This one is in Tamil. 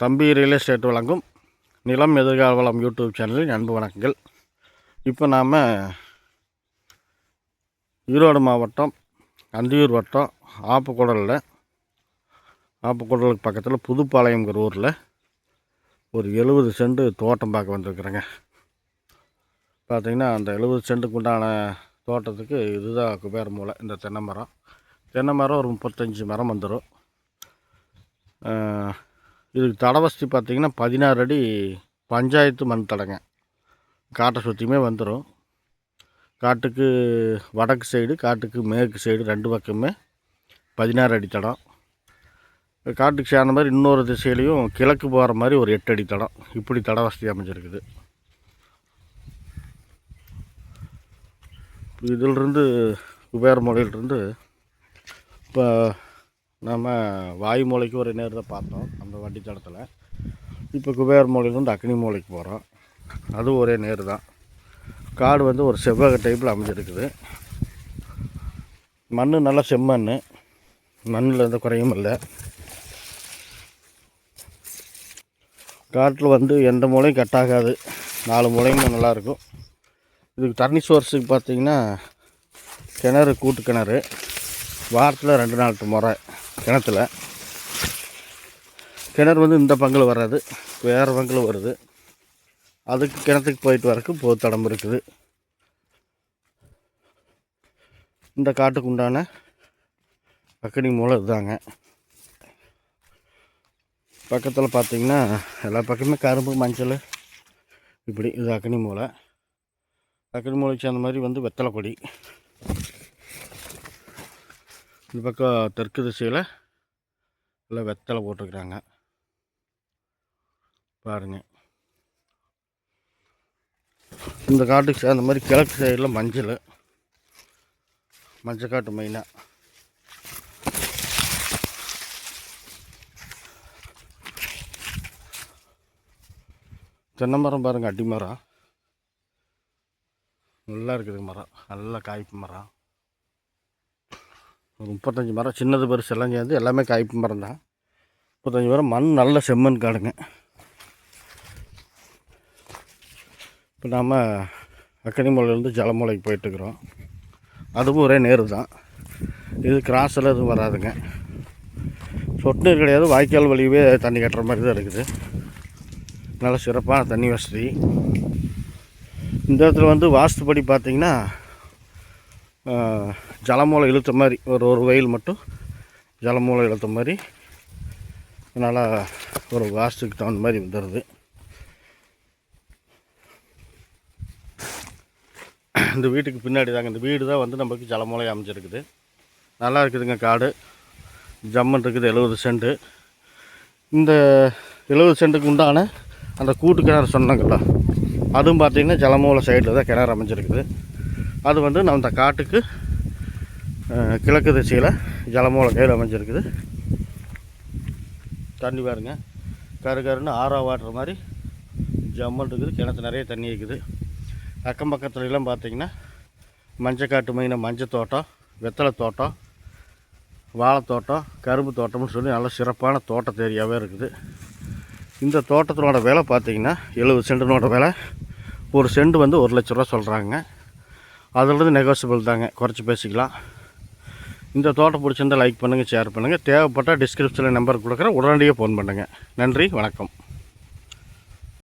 தம்பி ரியல் எஸ்டேட் வழங்கும் நிலம் எதிர்கால வளம் யூடியூப் சேனலில் அன்பு வணக்கங்கள். இப்போ நாம் ஈரோடு மாவட்டம் அந்தியூர் வட்டம் ஆப்புக்குடலில் ஆப்புக்குடலுக்கு பக்கத்தில் புதுப்பாளையங்கிற ஊரில் ஒரு எழுபது செண்டு தோட்டம் பார்க்க வந்திருக்குறேங்க. பார்த்திங்கன்னா அந்த எழுபது சென்ட்டுக்கு உண்டான தோட்டத்துக்கு இதுதான் குபேர மூளை இந்த தென்னை மரம். தென்னை மரம் ஒரு முப்பத்தஞ்சு மரம் வந்துடும். இதுக்கு தடை வசதி பார்த்தீங்கன்னா பதினாறு அடி பஞ்சாயத்து மண் தடங்க. காட்டை சுற்றியுமே வந்துடும் காட்டுக்கு வடக்கு சைடு காட்டுக்கு மேற்கு சைடு ரெண்டு பக்கமே பதினாறு அடி தடம். காட்டுக்கு சேர்ந்த மாதிரி இன்னொரு திசையிலையும் கிழக்கு போகிற மாதிரி ஒரு எட்டு அடி தடம். இப்படி தட வசதி அமைஞ்சிருக்குது. இதிலிருந்து குபேர மூலையிலிருந்து இப்போ நம்ம வாயு மூலைக்கு ஒரு நேரத்தை பார்த்தோம் அந்த வண்டி தடத்தில் இப்போ குபேர் மூலையிலேருந்து அக்னி மூலைக்கு போகிறோம் அதுவும் ஒரே நேர் தான். காடு வந்து ஒரு செவ்வக டைப்பில் அமைஞ்சிருக்குது. மண் நல்லா செம்மண் மண்ணில் எந்த குறையும் இல்லை. காட்டில் வந்து எந்த மூலையும் கட்டாகாது நாலு மூலையும் நல்லாயிருக்கும் இதுக்கு தண்ணி சோர்ஸுக்கு பார்த்தீங்கன்னா கிணறு கூட்டு கிணறு. வாரத்தில் ரெண்டு நாள் முறை. கிணத்துல. கிணறு வந்து இந்த பங்கில் வராது வேறு பங்கில் வருது. அதுக்கு கிணத்துக்கு போயிட்டு வரக்கு போது தடம்பு இருக்குது. இந்த காட்டுக்கு உண்டான அக்கடி மூளை இதுதாங்க. பக்கத்தில் பார்த்தீங்கன்னா எல்லா பக்கமே கரும்பு மஞ்சள் இப்படி இது அக்கனி மூலை. அக்கனி மூளைக்கு சேர்ந்த மாதிரி வந்து வெத்தலை கொடி. இந்த பக்கம் தெற்கு திசையில் எல்லாம் வெத்தலை போட்டிருக்கிறாங்க. பாருங்கள் இந்த காட்டுக்கு சேர்ந்த மாதிரி கிழக்கு சைடில் மஞ்சள். மஞ்சள் காட்டு மெயினாக தென்னை மரம் பாருங்கள் அடி மரம். நல்லா இருக்குது மரம். நல்லா காய்ப்பு மரம். ஒரு முப்பத்தஞ்சு மரம் சின்னது பெருசு எல்லாம் சேர்ந்து எல்லாமே காய்ப்பு மரம் தான். முப்பத்தஞ்சு மரம் மண் நல்ல செம்மண் காடுங்க. இப்போ நாம் அக்கனிமலையிலேருந்து ஜலமலைக்கு போயிட்டுருக்குறோம். அதுவும் ஒரே நேரு தான். இது கிராஸில் எதுவும் வராதுங்க. சொட்டு நீர் கிடையாது வாய்க்கால் வழியவே தண்ணி கட்டுற மாதிரி தான் இருக்குது. நல்ல சிறப்பான தண்ணி வசதி. இந்த இடத்துல வந்து வாஸ்துப்படி பார்த்திங்கன்னா ஜலமூலம் இழுத்த மாதிரி ஒரு ஒரு வயல் மட்டும் ஜலமூலம் இழுத்த மாதிரி நல்லா ஒரு வாஸ்துக்கு தகுந்த மாதிரி வந்துடுது இந்த வீட்டுக்கு பின்னாடி தாங்க இந்த வீடு தான் வந்து நமக்கு ஜலமூலை அமைஞ்சிருக்குது. நல்லா இருக்குதுங்க காடு. ஜம்மன் இருக்குது எழுபது சென்ட்டு இந்த எழுபது சென்ட்டுக்கு உண்டான அந்த கூட்டு கிணறு சொன்னாங்கல்ல அதுவும் பார்த்திங்கன்னா ஜலமூலை சைடில் தான் கிணறு அமைஞ்சிருக்குது. அது வந்து நம்ம இந்த காட்டுக்கு கிழக்கு திசையில் ஜலமூல கையில் அமைஞ்சிருக்குது. தண்ணி பாருங்க. கரு கருன்னு ஆறா வாட்டுற மாதிரி ஜம்மன் இருக்குது. கிணத்து நிறைய தண்ணி இருக்குது. அக்கம் பக்கத்துலலாம் பார்த்திங்கன்னா மஞ்சக்காட்டு மெயினாக மஞ்சள் தோட்டம் வெத்தலை தோட்டம் வாழைத்தோட்டம் கரும்பு தோட்டம்னு சொல்லி நல்ல சிறப்பான தோட்டத்து ஏரியாவே இருக்குது. இந்த தோட்டத்தினோட விலை பார்த்திங்கன்னா எழுபது சென்டினோட விலை. ஒரு சென்ட் வந்து ஒரு லட்ச ரூபா சொல்கிறாங்க அதிலிருந்து நெகோசியபிள் தாங்க. குறைச்சி பேசிக்கலாம். இந்த தோட்டம் பிடிச்சிருந்தால் லைக் பண்ணுங்கள் ஷேர் பண்ணுங்கள் தேவைப்பட்டால் டிஸ்கிரிப்ஷனில் நம்பர் கொடுக்குறேன். உடனடியாக ஃபோன் பண்ணுங்கள் நன்றி வணக்கம்.